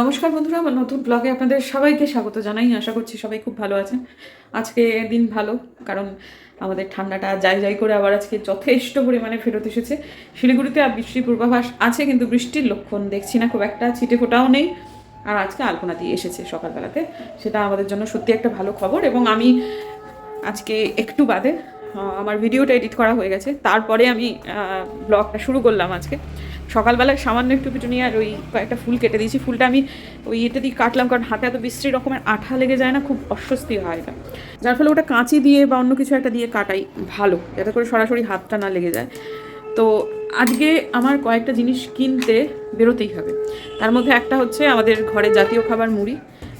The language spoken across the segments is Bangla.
নমস্কার বন্ধুরা, আমার নতুন ব্লগে আপনাদের সবাইকে স্বাগত জানাই। আশা করছি সবাই খুব ভালো আছেন। আজকে দিন ভালো, কারণ আমাদের ঠান্ডাটা যাই যাই করে আবার আজকে যথেষ্ট পরিমাণে ফেরত এসেছে। শিলিগুড়িতে আর বৃষ্টির পূর্বাভাস আছে, কিন্তু বৃষ্টির লক্ষণ দেখছি না, খুব একটা ছিটে ফোটাও নেই। আর আজকে আলপনা দিয়ে এসেছে সকালবেলাতে, সেটা আমাদের জন্য সত্যি একটা ভালো খবর। এবং আমি আজকে একটু বাদে আমার ভিডিওটা এডিট করা হয়ে গেছে। তারপরে আমি ব্লগটা শুরু করলাম আজকে। সকালবেলায় সামান্য একটু পিটুনি আর ওই কয়েকটা ফুল কেটে দিয়েছি। ফুলটা আমি ওই ইয়েতে দিয়ে কাটলাম কারণ হাতে এত বিশ্রী রকমের আঠা লেগে যায় না, খুব অস্বস্তি হয় এটা। যার ফলে ওটা কাঁচি দিয়ে বা অন্য কিছু একটা দিয়ে কাটাই ভালো, যাতে করে সরাসরি হাতটা না লেগে যায়। তো আজকে আমার কয়েকটা জিনিস কিনতে বেরোতেই হবে। তার মধ্যে একটা হচ্ছে আমাদের ঘরে জাতীয় খাবার মুড়ি।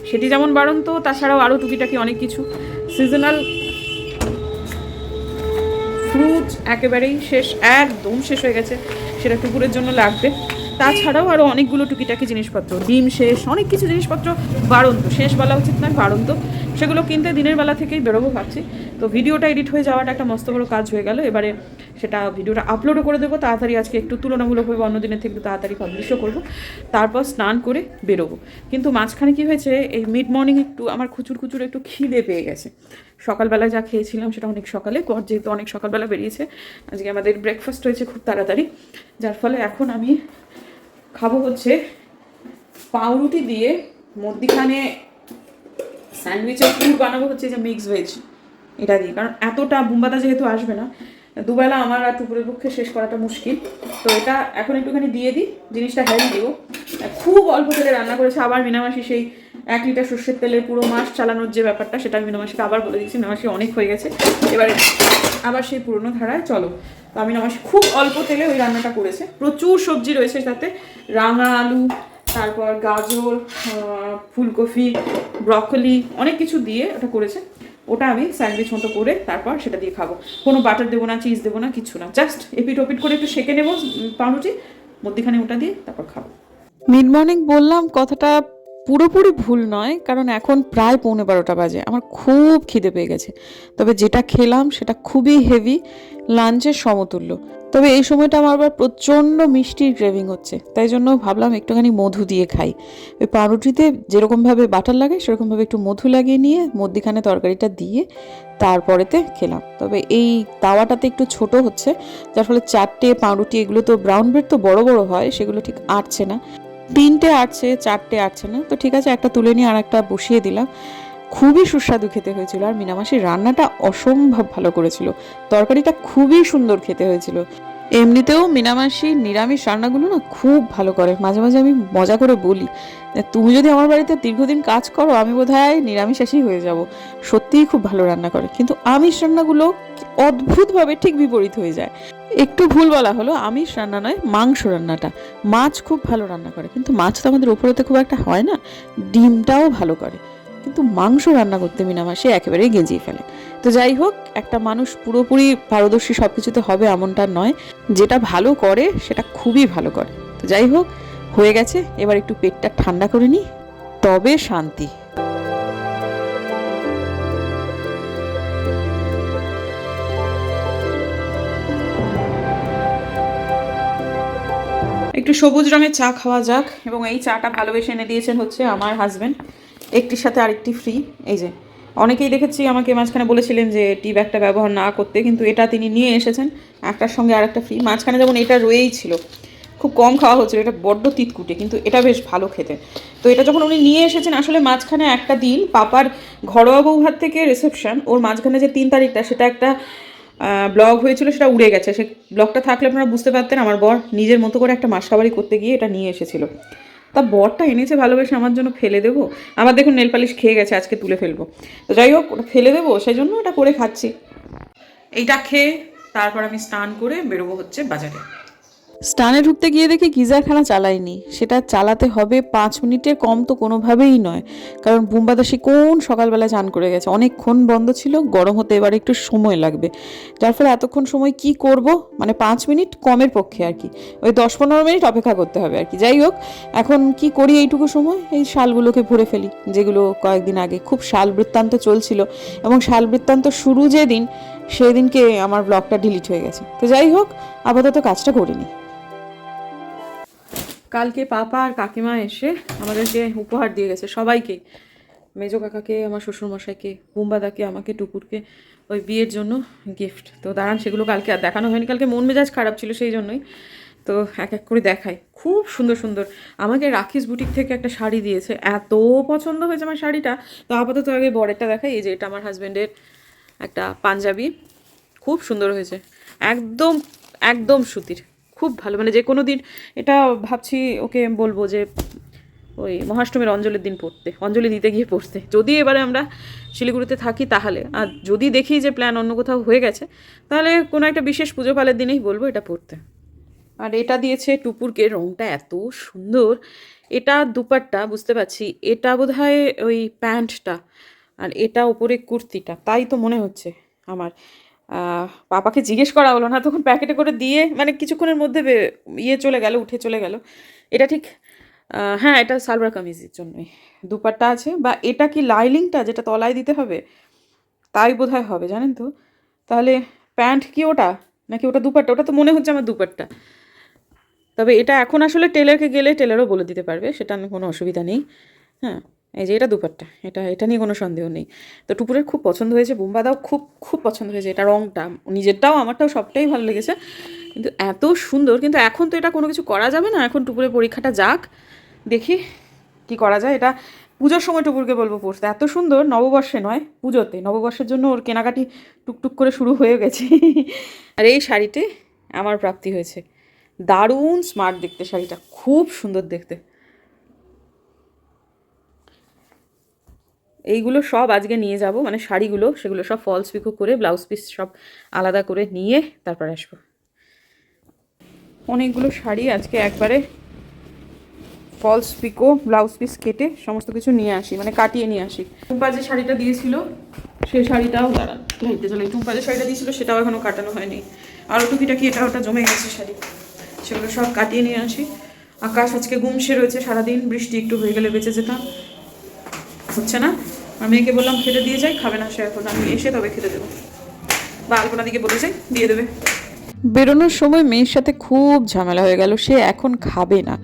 সেটি যেমন বাড়ন্ত, তাছাড়াও আরও টুকিটাকি অনেক কিছু। সিজনাল ফ্রুট একেবারেই শেষ, একদম শেষ হয়ে গেছে সেটা টুকুরের জন্য লাগবে। তাছাড়াও আরও অনেকগুলো টুকিটাকি জিনিসপত্র, ডিম শেষ, অনেক কিছু জিনিসপত্র বাড়ন্ত, শেষ বলা উচিত নয়, বাড়ন্ত। সেগুলো কিনতে দিনের বেলা থেকেই বেরোবো ভাবছি। তো ভিডিওটা এডিট হয়ে যাওয়াটা একটা মস্ত বড় কাজ হয়ে গেল। এবারে সেটা ভিডিওটা আপলোডও করে দেবো, তাড়াতাড়ি আজকে একটু তুলনামূলকভাবে অন্য দিনের থেকে একটু তাড়াতাড়ি পাবলিশও করব। তারপর স্নান করে বেরোবো। কিন্তু মাঝখানে কি হয়েছে, এই মিড মর্নিং একটু আমার খুচুর খুচুর একটু খিদে পেয়ে গেছে। সকালবেলা যা খেয়েছিলাম সেটা অনেক সকালে। পর যেহেতু অনেক সকালবেলা বেরিয়েছে, আজকে আমাদের ব্রেকফাস্ট হয়েছে খুব তাড়াতাড়ি। যার ফলে এখন আমি খাব হচ্ছে পাউরুটি দিয়ে মধ্যিখানে স্যান্ডউইচের পুর বানাবো হচ্ছে যে মিক্স ভেজ এটা দিয়ে। কারণ এতটা বুম্বাদা যেহেতু আসবে না, দুবেলা আমার আর দুপুরের পক্ষে শেষ করাটা মুশকিল। তো এটা এখন একটুখানি দিয়ে দিই, জিনিসটা হেলদিও খুব অল্প তেলে রান্না করেছে, আবার মিনামাসি সেই এক লিটার সর্ষের তেলের পুরো মাস চালানোর যে ব্যাপারটা, সেটা আমি মিনামাসিকে আবার বলে দিচ্ছি নমাসি অনেক হয়ে গেছে। এবারে আবার সেই পুরনো ধারায় চলো। তো আমি মিনামাসি খুব অল্প তেলে ওই রান্নাটা করেছে। প্রচুর সবজি রয়েছে তাতে। রাঙা আলু, তারপর গাজর ফুলকপি, ব্রকলি, অনেক কিছু দিয়ে ওটা করেছে। ওটা আমি স্যান্ডউইচ মতো করে তারপর সেটা দিয়ে খাব। কোনো বাটার দেবো না, চিজ দেবো না, কিছু না। জাস্ট এপিট ওপিট করে একটু সেকে নেব পাউরুটি, মধ্যিখানে ওটা দিয়ে তারপর খাব। মিড মর্নিং বললাম, কথাটা পুরোপুরি ভুল নয়, কারণ এখন প্রায় পৌনে বারোটা বাজে। আমার খুব খিদে পেয়ে গেছে। তবে যেটা খেলাম সেটা খুবই হেভি লাঞ্চের সমতুল্য। তবে এই সময়টা আমার আবার প্রচণ্ড মিষ্টির ক্রেভিং হচ্ছে। তাই জন্য ভাবলাম একটুখানি মধু দিয়ে খাই। ওই পাউরুটিতে যেরকমভাবে বাটার লাগে, সেরকমভাবে একটু মধু লাগিয়ে নিয়ে মধ্যিখানে তরকারিটা দিয়ে তারপরেতে খেলাম। তবে এই তাওয়াটাতে একটু ছোট হচ্ছে, যার ফলে চারটে পাউরুটি, এগুলো তো ব্রাউন ব্রেড তো বড় বড় হয়, সেগুলো ঠিক আটছে না। তিনটে আটছে চারটে আটছে না? তো ঠিক আছে, একটা তুলে নিয়ে আর একটা বসিয়ে দিলাম। খুবই সুস্বাদু খেতে হয়েছিল। আর মিনামাসির রান্নাটা অসম্ভব ভালো করেছিল। তরকারিটা খুবই সুন্দর খেতে হয়েছিল। এমনিতেও মিনামাসি নিরামিষ রান্নাগুলো না খুব ভালো করে। মাঝে মাঝে আমি মজা করে বলি তুমি যদি আমার বাড়িতে দীর্ঘদিন কাজ করো, আমি বোধ বোধহয় নিরামিষাসী হয়ে যাব। সত্যিই খুব ভালো রান্না করে। কিন্তু আমিষ রান্নাগুলো অদ্ভুতভাবে ঠিক বিপরীত হয়ে যায়। একটু ভুল বলা হলো, আমিষ রান্না নয়, মাংস রান্নাটা। মাছ খুব ভালো রান্না করে, কিন্তু মাছ তো আমাদের উপরেতে খুব একটা হয় না, ডিমটাও ভালো করে। কিন্তু মাংস রান্না করতে মিনামাসে একেবারেই গেঁজিয়ে ফেলে। তো যাই হোক, একটা মানুষ পুরোপুরি পারদর্শী সব কিছুতে হবে এমনটা নয়, যেটা ভালো করে, সেটা খুবই ভালো করে। তো যাই হোক, হয়ে গেছে, এবার একটু পেটটা ঠান্ডা করে নিই, তবে শান্তি। একটু সবুজ রঙের চা খাওয়া যাক, এবং এই চাটা ভালোবেসে এনে দিয়েছেন হচ্ছে আমার হাজবেন্ড একটির সাথে আরেকটি ফ্রি এই যে, অনেকেই দেখেছি আমাকে মাঝখানে বলেছিলেন যে টি ব্যাগটা ব্যবহার না করতে, কিন্তু এটা তিনি নিয়ে এসেছেন, একটার সঙ্গে আরেকটা ফ্রি মাঝখানে যেমন এটা রয়েই ছিল, খুব কম খাওয়া হচ্ছিল, এটা বড্ড তিতকুটে, কিন্তু এটা বেশ ভালো খেতে। তো এটা যখন উনি নিয়ে এসেছেন, আসলে মাঝখানে একটা দিন, পাপার ঘরোয়া বৌভাত থেকে রিসেপশন ওর মাঝখানে যে তিন তারিখটা, সেটা একটা ব্লগ হয়েছিল, সেটা উড়ে গেছে। সে ব্লগটা থাকলে আপনারা বুঝতে পারতেন, আমার বর নিজের মতো করে একটা মাসকাবারি করতে গিয়ে এটা নিয়ে এসেছিল। তা বরটা এনেছে ভালোবেসে আমার জন্য ফেলে দেবো? আবার দেখুন নেল পালিশ খেয়ে গেছে, আজকে তুলে ফেলব। তো যাই হোক, ওটা ফেলে দেবো সেই জন্য এটা করে খাচ্ছি। এইটা খেয়ে তারপর আমি স্নান করে বেরোবো হচ্ছে বাজারে। স্টানে ঢুকতে গিয়ে দেখি গিজারখানা চালাইনি সেটা চালাতে হবে পাঁচ মিনিটের কম তো কোনোভাবেই নয়। কারণ বুম্বাদাসী কোন সকালবেলা চান করে গেছে? অনেকক্ষণ বন্ধ ছিল, গরম হতে এবার একটু সময় লাগবে। যার ফলে এতক্ষণ সময় কি করব? মানে পাঁচ মিনিট কমের পক্ষে আর কি। ওই দশ পনেরো মিনিট অপেক্ষা করতে হবে আর কি। যাই হোক, এখন কি করি এইটুকু সময়? এই শালগুলোকে ভরে ফেলি, যেগুলো কয়েকদিন আগে। খুব শাল বৃত্তান্ত চলছিল এবং শাল বৃত্তান্ত শুরু যেদিন, সেদিনকে আমার ব্লগটা ডিলিট হয়ে গেছে। তো যাই হোক, আপাতত কাজটা করে নিই। কালকে পাপা আর কাকিমা এসে আমাদেরকে উপহার দিয়ে গেছে, সবাইকে। মেজো কাকাকে, আমার শ্বশুরমশাইকে বুম্বাদাকে আমাকে, টুকুরকে, ওই বিয়ের জন্য গিফট তো দাঁড়ান, সেগুলো কালকে আর দেখানো হয়নি। কালকে মন মেজাজ খারাপ ছিল সেই জন্যই। তো এক এক করে দেখাই। খুব সুন্দর সুন্দর। আমাকে রাখিস বুটিক থেকে একটা শাড়ি দিয়েছে। এত পছন্দ হয়েছে আমার শাড়িটা। তো আপাতত আগে বরেরটা দেখাই। এই যে এটা আমার হাজব্যান্ডের একটা পাঞ্জাবি। খুব সুন্দর হয়েছে। একদম একদম সুতির। খুব ভালো। মানে যে কোনো দিন, এটা ভাবছি ওকে বলব যে ওই মহাষ্টমীর অঞ্জলির দিন পড়তে, অঞ্জলি দিতে গিয়ে পড়তে। যদি এবারে আমরা শিলিগুড়িতে থাকি তাহলে, আর যদি দেখি যে প্ল্যান অন্য কোথাও হয়ে গেছে, তাহলে কোনো একটা বিশেষ পুজো পালের দিনেই বলব এটা পড়তে। আর এটা দিয়েছে টুপুরকে রংটা এত সুন্দর। এটা দুপাট্টা, বুঝতে পারছি, এটা বোধহয় ওই প্যান্টটা, আর এটা ওপরে কুর্তিটা, তাই তো মনে হচ্ছে আমার। পাপাকে জিজ্ঞেস করা হলো না, তখন প্যাকেটে করে দিয়ে মানে কিছুক্ষণের মধ্যে ইয়ে চলে গেল, উঠে চলে গেল। এটা ঠিক হ্যাঁ এটা সালবার কামিজের জন্যই। দুপাট্টা আছে বা এটা কি লাইলিংটা যেটা তলায় দিতে হবে? তাই বোধহয় হবে, জানেন তো? তাহলে প্যান্ট কি ওটা? নাকি ওটা দুপাট্টা? ওটা তো মনে হচ্ছে আমার দুপাট্টা। তবে এটা এখন আসলে টেলারকে গেলে টেলারও বলে দিতে পারবে, সেটা আমি কোনো অসুবিধা নেই। হ্যাঁ। এই যে এটা দুপাট্টা, এটা এটা নিয়ে কোনো সন্দেহ নেই। তো টুপুরের খুব পছন্দ হয়েছে, বুম্বাদাও খুব খুব পছন্দ হয়েছে, এটা রংটা, নিজেরটাও, আমারটাও সবটাই ভালো লেগেছে। কিন্তু এত সুন্দর, কিন্তু এখন তো এটা কোনো কিছু করা যাবে না, এখন টুপুরের পরীক্ষাটা যাক, দেখি কি করা যায়। এটা পুজোর সময় টুকুরকে বলব পড়তে এত সুন্দর, নববর্ষে নয়, পুজোতে, নববর্ষের জন্য ওর কেনাকাটি টুকটুক করে শুরু হয়ে গেছে। আর এই শাড়িতে আমার প্রাপ্তি হয়েছে, দারুণ স্মার্ট দেখতে শাড়িটা, খুব সুন্দর দেখতে। এইগুলো সব আজকে নিয়ে যাব মানে শাড়িগুলো, সেগুলো সব ফলস পিকো করে ব্লাউজ পিস সব আলাদা করে নিয়ে তারপর আসব। অনেকগুলো শাড়ি আজকে একবারে ফলস পিকো ব্লাউজ পিস কেটে সমস্ত কিছু নিয়ে আসি মানে কাটিয়ে নিয়ে আসি। টুম্পা যে শাড়িটা দিয়েছিল সেই শাড়িটাও দাঁড়ান লাইতে চলে টুম্পা যে শাড়িটা দিয়েছিল, সেটাও এখনও কাটানো হয়নি। আরও টুকিটাকি এটা ওটা জমে গেছে শাড়ি। সেগুলো সব কাটিয়ে নিয়ে আসি। আকাশ আজকে গুমসে রয়েছে সারাদিন, বৃষ্টি একটু হয়ে গেলে বেঁচে যেতাম। হচ্ছে না? আর মেয়েকে বললাম খেতে দিয়ে যাই, খাবে না সে এখন। আমি এসে তবে খেতে দেবো। বা আলপনা দিকে বলে যাই, দিয়ে দেবে। বেরোনোর সময় মেয়ের সাথে খুব ঝামেলা হয়ে গেল, সে এখন খাবে না।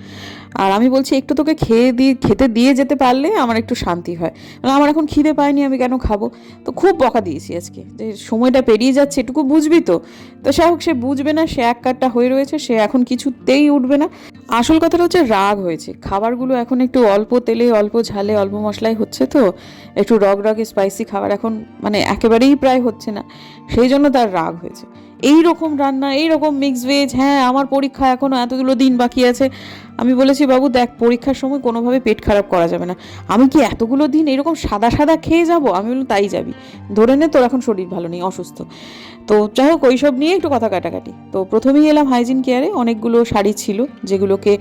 আর আমি বলছি, একটু তোকে খেয়ে দিয়ে খেতে দিয়ে যেতে পারলে আমার একটু শান্তি হয়। মানে আমার এখন খিদে পায়নি, আমি কেন খাব? তো খুব বকা দিয়েছি আজকে। যে সময়টা পেরিয়ে যাচ্ছে, এটুকু বুঝবি তো? তো সে হোক, সে বুঝবে না, সে এক কাটটা হয়ে রয়েছে, সে এখন কিছুতেই উঠবে না। আসল কথাটা হচ্ছে, রাগ হয়েছে। খাবারগুলো এখন একটু অল্প তেলে, অল্প ঝালে, অল্প মশলায় হচ্ছে তো? একটু রগ রগে স্পাইসি খাবার এখন মানে একেবারেই প্রায় হচ্ছে না। সেই জন্য তার রাগ হয়েছে। এই রকম রান্না এই রকম মিক্স ভেজ হ্যাঁ আমার পরীক্ষা এখনও এতগুলো দিন বাকি আছে। আমি বলেছি, বাবু, দেখ, পরীক্ষার সময় কোনোভাবে পেট খারাপ করা যাবে না। আমি কি এতগুলো দিন এরকম সাদা সাদা খেয়ে যাব? আমি বললাম, তাই যাবি। ধরে নে, তোর এখন শরীর ভালো নেই, অসুস্থ। তো যাই হোক, ওইসব নিয়ে একটু কথা কাটাকাটি। তো প্রথমেই এলাম হাইজিন কেয়ারে অনেকগুলো শাড়ি ছিল যেগুলোকে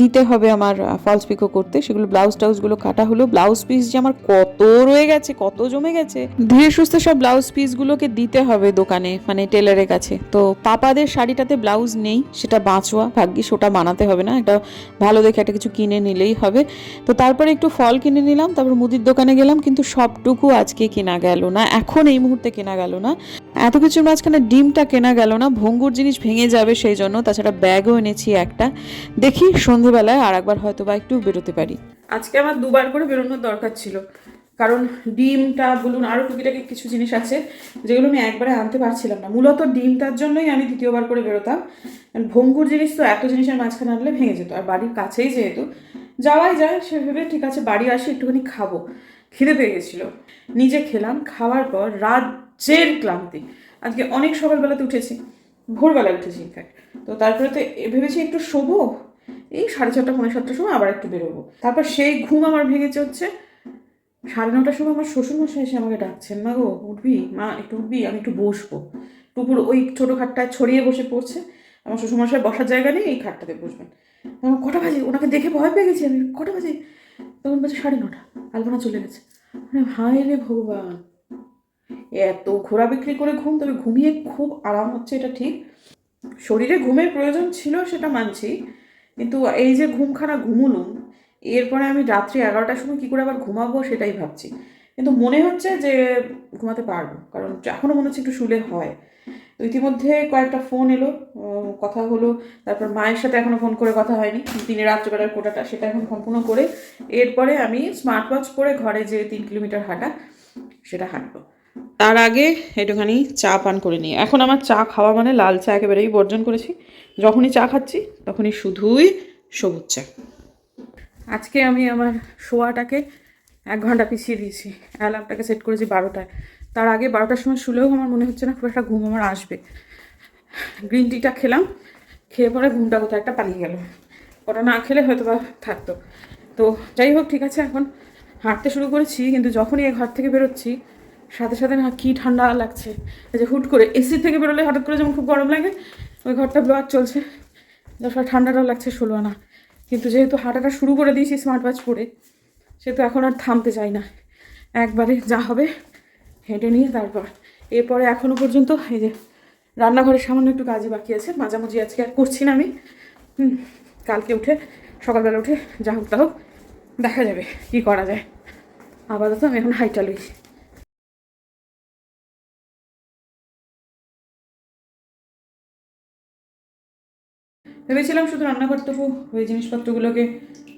দিতে হবে আমার ফলস পিকো করতে। সেগুলো ব্লাউজ টাউজগুলো কাটা হলো। ব্লাউজ পিস যে আমার কত রয়ে গেছে, কত জমে গেছে, ধীরে সুস্থে সব ব্লাউজ পিসগুলোকে দিতে হবে দোকানে মানে টেলারের কাছে। তো পাপাদের শাড়িটাতে ব্লাউজ নেই, সেটা বাঁচোয়া। ভাগ্যিস ওটা বানাতে হবে না। একটা ভালো দেখে একটা কিছু কিনে নিলেই হবে। তো তারপরে একটু ফল কিনে নিলাম, তারপর মুদির দোকানে গেলাম, কিন্তু সবটুকু আজকে কেনা গেল না। এখন এই মুহূর্তে কেনা গেল না। এত কিছুর মাঝখানে ডিমটা কেনা গেল না, ভঙ্গুর জিনিস ভেঙে যাবে সেই জন্য, তাছাড়া ব্যাগও এনেছি একটা। দেখি সন্ধেবেলায় আর একবার হয়তো বা একটু বেরোতে পারি। আজকে আমার দুবার করে বেরোনোর দরকার ছিল। কারণ ডিমটা বলুন আরও টুকিটাকি কিছু জিনিস আছে যেগুলো আমি একবারে আনতে পারছিলাম না। মূলত ডিমটার জন্যই আমি দ্বিতীয়বার করে বেরোতাম। ভঙ্গুর জিনিস তো এত জিনিসের মাঝখানে আনলে ভেঙে যেত। আর বাড়ির কাছেই যেহেতু যাওয়াই যায় সে ভেবে ঠিক আছে, বাড়ি আসি, একটুখানি খাব। খিদে পেয়ে গেছিল। নিজে খেলাম, খাওয়ার পর রাজ্যের ক্লান্তি। আজকে অনেক সকালবেলাতে উঠেছি ভোরবেলায় উঠেছি ইনফ্যাক্ট তো তারপরে তো ভেবেছি একটু শোবো, এই সাড়ে চারটা পৌনে সাতটার সময় আবার একটু বেরোবো। তারপর সেই ঘুম আমার ভেঙে হচ্ছে সাড়ে নটার সময় আমার শ্বশুরমশাই এসে আমাকে ডাকছেন, মা গো, উঠবি? মা, একটু উঠবি? আমি একটু বসবো। টুকুর ওই ছোটো খাটটায় ছড়িয়ে বসে পড়ছে। আমার শ্বশুরমশাই বসার জায়গা নেই, এই খাটটাতে বসবেন। তখন কটা বাজে? ওনাকে দেখে ভয় পেয়ে গেছি আমি। কটা বাজে? তখন বাজে সাড়ে নটা। আলপনা চলে গেছে। আরে হায় রে ভগবান। এত ঘোরা বিক্রি করে ঘুম, তবে ঘুমিয়ে খুব আরাম হচ্ছে, এটা ঠিক। শরীরে ঘুমের প্রয়োজন ছিল, সেটা মানছি। কিন্তু এই যে ঘুমখানা ঘুমুলুম এরপরে আমি রাত্রি এগারোটার সময় কী করে আবার ঘুমাবো সেটাই ভাবছি। কিন্তু মনে হচ্ছে যে ঘুমাতে পারব, কারণ এখনও মনে হচ্ছে একটু শুলে হয়। তো ইতিমধ্যে কয়েকটা ফোন এলো কথা হলো, তারপর মায়ের সাথে এখনও ফোন করে কথা হয়নি। দিনে রাত্রেবেলার কোটাটা সেটা এখন সম্পূর্ণ করে এরপরে আমি স্মার্ট ওয়াচ পরে ঘরে যে তিন কিলোমিটার হাঁটা সেটা হাঁটবো। তার আগে একটুখানি চা পান করে নিই। এখন আমার চা খাওয়া মানে লাল চা একেবারেই বর্জন করেছি। যখনই চা খাচ্ছি, তখনই শুধুই সবুজ চা। আজকে আমি আমার শোয়াটাকে এক ঘণ্টা পিছিয়ে দিয়েছি অ্যালার্মটাকে সেট করেছি বারোটায়। তার আগে বারোটার সময় শুলেও আমার মনে হচ্ছে না খুব একটা ঘুম আমার আসবে। গ্রিন টিটা খেলাম, খেয়ে পরে ঘুমটা কোথাও একটা পালিয়ে গেল। ওটা না খেলে হয়তো বা থাকতো। তো যাই হোক, ঠিক আছে, এখন হাঁটতে শুরু করেছি, কিন্তু যখনই এই ঘর থেকে বেরোচ্ছি, সাথে সাথে না কী ঠান্ডা লাগছে। এই যে হুট করে এসি থেকে বেরোলে হঠাৎ করে যেমন খুব গরম লাগে, ওই ঘরটা ব্লোয়ার চলছে। তারপর ঠান্ডাটাও লাগছে ষোলো আনা কিন্তু যেহেতু হাঁটাটা শুরু করে দিয়েছি স্মার্ট ওয়াচ পরে, সেহেতু এখন আর থামতে চাই না। একবারে যা হবে, হেঁটে নিয়ে তারপর। এরপরে এখনও পর্যন্ত এই যে রান্নাঘরের সামান্য একটু কাজই বাকি আছে, মাঝামাঝি আজকে আর করছি না আমি। কালকে উঠে, সকালবেলা উঠে যা হোক তা হোক, দেখা যাবে কি করা যায়। আপাতত আমি এখন হাইটা লই ভেবেছিলাম শুধু রান্নাঘরটুকু ওই জিনিসপত্রগুলোকে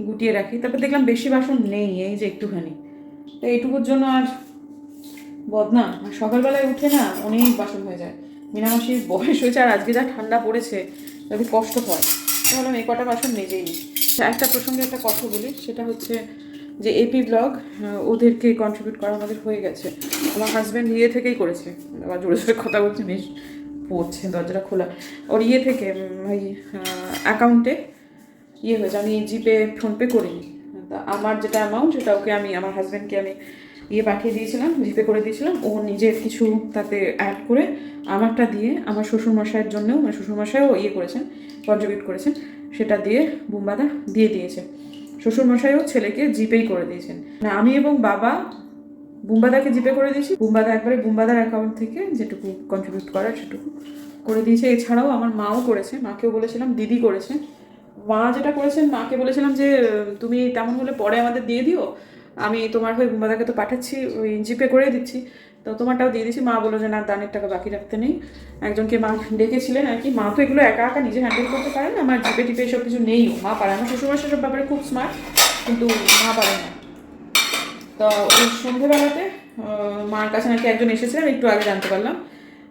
গুটিয়ে রাখি। তারপর দেখলাম বেশি বাসন নেই, এই যে একটুখানি। তো এইটুকুর জন্য আর বদনা, আর সকালবেলায় উঠে না অনেক বাসন হয়ে যায়। মিনামাসির বয়স হয়েছে আর আজকে যা ঠান্ডা পড়েছে তাদের কষ্ট হয় তো বললাম এই কটা বাসন মেজেই নি একটা প্রসঙ্গে একটা কথা বলি, সেটা হচ্ছে যে এপি ব্লগ ওদেরকে কন্ট্রিবিউট করা আমাদের হয়ে গেছে। আমার হাজব্যান্ড ইয়ে থেকেই করেছে, আবার জোরে জোরে কথা বলছে, বেশ। পড়ছে দরজাটা খোলা। ওর ইয়ে থেকে ওই অ্যাকাউন্টে ইয়ে হয়েছে আমি জিপে ফোনপে করিনি। তা আমার যেটা অ্যামাউন্ট সেটা ওকে আমি, আমার হাজব্যান্ডকে আমি ইয়ে পাঠিয়ে দিয়েছিলাম, জিপে করে দিয়েছিলাম। ও নিজের কিছু তাতে অ্যাড করে আমারটা দিয়ে আমার শ্বশুরমশাইয়ের জন্যও মানে শ্বশুরমশাইও ইয়ে করেছেন কন্ট্রিবিউট করেছেন, সেটা দিয়ে বুম্বাদা দিয়ে দিয়েছে। শ্বশুরমশাইও ছেলেকে জিপেই করে দিয়েছেন। মানে আমি এবং বাবা বুম্বাদাকে জিপে করে দিয়েছি। বুম্বাদা একবারে বুম্বাদার অ্যাকাউন্ট থেকে যেটুকু কন্ট্রিবিউট করার সেটুকু করে দিয়েছে। এছাড়াও আমার মাও করেছে, মাকেও বলেছিলাম, দিদি করেছে। মা যেটা করেছেন, মাকে বলেছিলাম যে, তুমি তেমন হলে পরে আমাদের দিয়ে দিও। আমি তোমার হয়ে বুম্বাদাকে তো পাঠাচ্ছি, ওই জিপে করে দিচ্ছি। তো তোমারটাও দিয়ে দিচ্ছি মা বলো যে, না, দানের টাকা বাকি রাখতে নেই। একজনকে মা ডেকেছিলেন আর কি। মা তো এগুলো একা একা নিজে হ্যান্ডেল করতে পারে না। আমার জিপে টিপে এসব কিছু নেইও। মা পারে না শ্বশুরমশাই সব ব্যাপারে খুব স্মার্ট কিন্তু মা পারে না। তো ওই সন্ধেবেলাতে মার কাছে নাকি একজন এসেছিলেন, একটু আগে জানতে পারলাম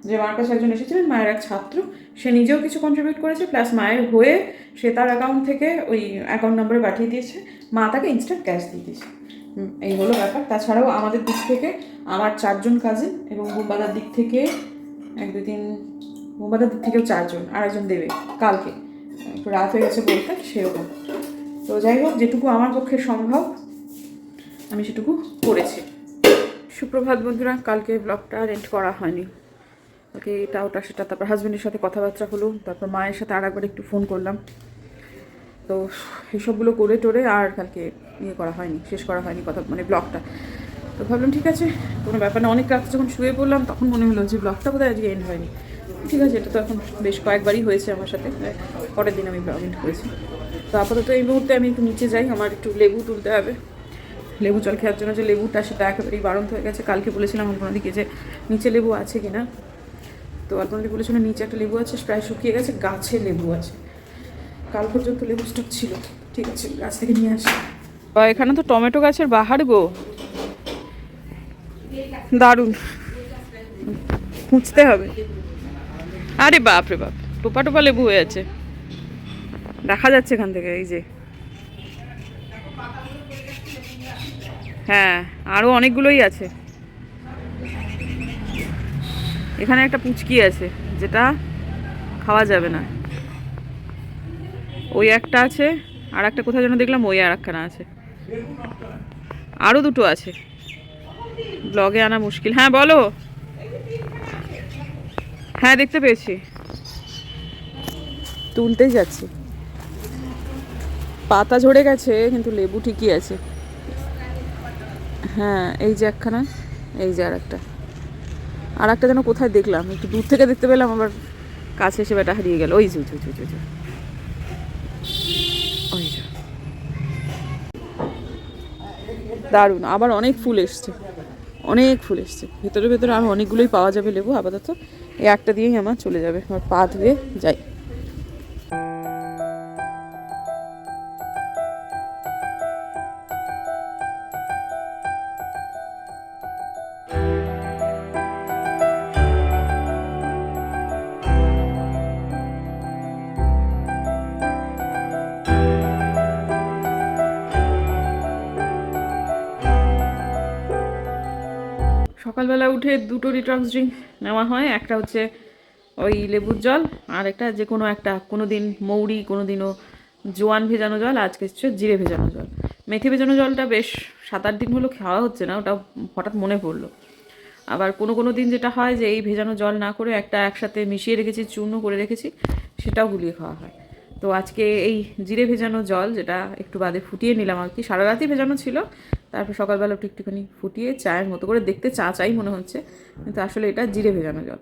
যে মার কাছে একজন এসেছিলেন, মায়ের এক ছাত্র। সে নিজেও কিছু কন্ট্রিবিউট করেছে প্লাস মায়ের হয়ে সে তার অ্যাকাউন্ট থেকে ওই অ্যাকাউন্ট নম্বরে পাঠিয়ে দিয়েছে। মা তাকে ইনস্ট্যান্ট ক্যাশ দিয়ে দিয়েছে। এই হলো ব্যাপার। তাছাড়াও আমাদের দিক থেকে আমার চারজন কাজিন এবং বুম্বাদার দিক থেকে এক, দুই, তিন বুম্বাদার দিক থেকেও চারজন আর একজন দেবে কালকে। রাত হয়ে গেছে বলতে, সেরকম। তো যাই হোক, যেটুকু আমার পক্ষে সম্ভব আমি সেটুকু করেছি। সুপ্রভাত বন্ধুরা, কালকে ব্লগটা রেন্ট করা হয়নি। ওকে এটা ওটা সেটা তারপর হাজব্যান্ডের সাথে কথাবার্তা হলো, তারপর মায়ের সাথে আর একবার একটু ফোন করলাম। তো এসবগুলো করে টোরে আর কালকে ইয়ে করা হয়নি, শেষ করা হয়নি কথা মানে ব্লগটা তো ভাবলাম, ঠিক আছে, কোনো ব্যাপার না। অনেক রাত যখন শুয়ে পড়লাম, তখন মনে হলো যে ব্লগটা বোধহয় আজকে এন্ড হয়নি। ঠিক আছে, এটা তো এখন বেশ কয়েকবারই হয়েছে আমার সাথে, পরের দিন আমি ব্লগ এন্ড করেছি। তো আপাতত এই মুহূর্তে আমি একটু নিচে যাই, আমার একটু লেবু তুলতে হবে। লেবু জল খেয়ার জন্য যে লেবুটা সেটা একেবারেই বারণ হয়ে গেছে। কালকে বলেছিলাম আপনাদেরকে যে নিচে লেবু আছে কিনা। তো আপনাদের বলেছিল নিচে একটা লেবু আছে, প্রায় শুকিয়ে গেছে, গাছে লেবু আছে। কাল পর্যন্ত লেবু স্টক ছিল। ঠিক আছে, গাছ থেকে নিয়ে আসি। বা এখানে তো টমেটো গাছের বাহার গো। দারুণ। খুঁজতে হবে। আরে বাপ রে বাপ, টোপা টোপা লেবু হয়ে আছে। দেখা যাচ্ছে এখান থেকে, এই যে। হ্যাঁ আরও অনেকগুলোই আছে। এখানে একটা পুচকি আছে, যেটা খাওয়া যাবে না। ওই একটা আছে, আর একটা কোথায় যেন দেখলাম ওই আর একখানা আছে। আরও দুটো আছে। ব্লগে আনা মুশকিল। হ্যাঁ বলো। হ্যাঁ দেখতে পেয়েছি। তুলতেই যাচ্ছি। পাতা ঝরে গেছে, কিন্তু লেবু ঠিকই আছে। হ্যাঁ এই যে একখানা এই যে আর একটা আর একটা যেন কোথায় দেখলাম একটু দূর থেকে দেখতে পেলাম আবার কাছে এসে বেটা হারিয়ে গেল। ওই যে ওই যে, ওই। দারুণ আবার অনেক ফুল এসছে। অনেক ফুল এসছে। ভেতরে ভেতরে আর অনেকগুলোই পাওয়া যাবে লেবু আপাতত। এই একটা দিয়েই আমার চলে যাবে আমার পা ধুয়ে যাই। সকালবেলা উঠে দুটো ডিটক্স ড্রিঙ্ক নেওয়া হয়। একটা হচ্ছে ওই লেবুর জল, আর একটা যে কোনো একটা কোনো দিন মৌরি কোনো দিনও জোয়ান ভেজানো জল আজকে হচ্ছে জিরে ভেজানো জল। মেথি ভেজানো জলটা বেশ সাত আট দিন হলো খাওয়া হচ্ছে না, ওটা হঠাৎ মনে পড়ল। আবার কোনো কোনো দিন যেটা হয় যে এই ভেজানো জল না করে একটা একসাথে মিশিয়ে রেখেছি, চূর্ণ করে রেখেছি, সেটাও গুলিয়ে খাওয়া হয়। তো আজকে এই জিরে ভেজানো জল, যেটা একটু বাদে ফুটিয়ে নিলাম আর কি, সারা রাতই ভেজানো ছিল তারপর সকালবেলা একটু ফুটিয়ে চায়ের মতো করে দেখতে চা চাই মনে হচ্ছে, কিন্তু আসলে এটা জিরে ভেজানো জল।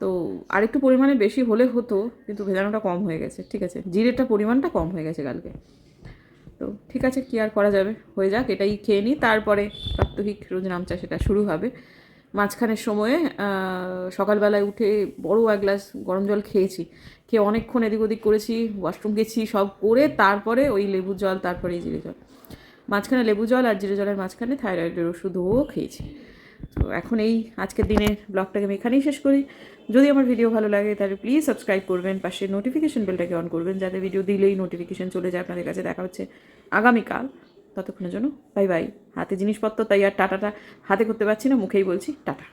তো আরেকটু পরিমাণে বেশি হলে হতো, কিন্তু ভেজানোটা কম হয়ে গেছে, ঠিক আছে? জিরেটা পরিমাণটা কম হয়ে গেছে কালকে। তো ঠিক আছে, কি আর করা যাবে? হয়ে যাক, এটাই খেয়ে নিই তারপরে প্রাত্যহিক রোজ নামচা সেটা শুরু হবে। মাঝখানের সময়ে সকালবেলায় উঠে বড় এক গ্লাস গরম জল খেয়েছি। খেয়ে অনেকক্ষণ এদিক ওদিক করেছি, ওয়াশরুম গেছি, সব করে তারপরে ওই লেবু জল, তারপরে এই জিরে জল। মাঝখানে লেবু জল আর জিরে জলের মাঝখানে থাইরয়েডের ওষুধও খেয়েছি। তো এখন এই আজকের দিনের ব্লগটাকে আমি এখানেই শেষ করি। যদি আমার ভিডিও ভালো লাগে তাহলে প্লিজ সাবস্ক্রাইব করবেন, পাশে নোটিফিকেশন বেলটাকে অন করবেন যাতে ভিডিও দিলেই নোটিফিকেশন চলে যায়, আপনাদের কাছে দেখা হচ্ছে আগামীকাল। ততক্ষণের জন্য বাই বাই হাতে জিনিসপত্র, তাই আর টাটাটা হাতে করতে পারছি না, মুখেই বলছি টাটা।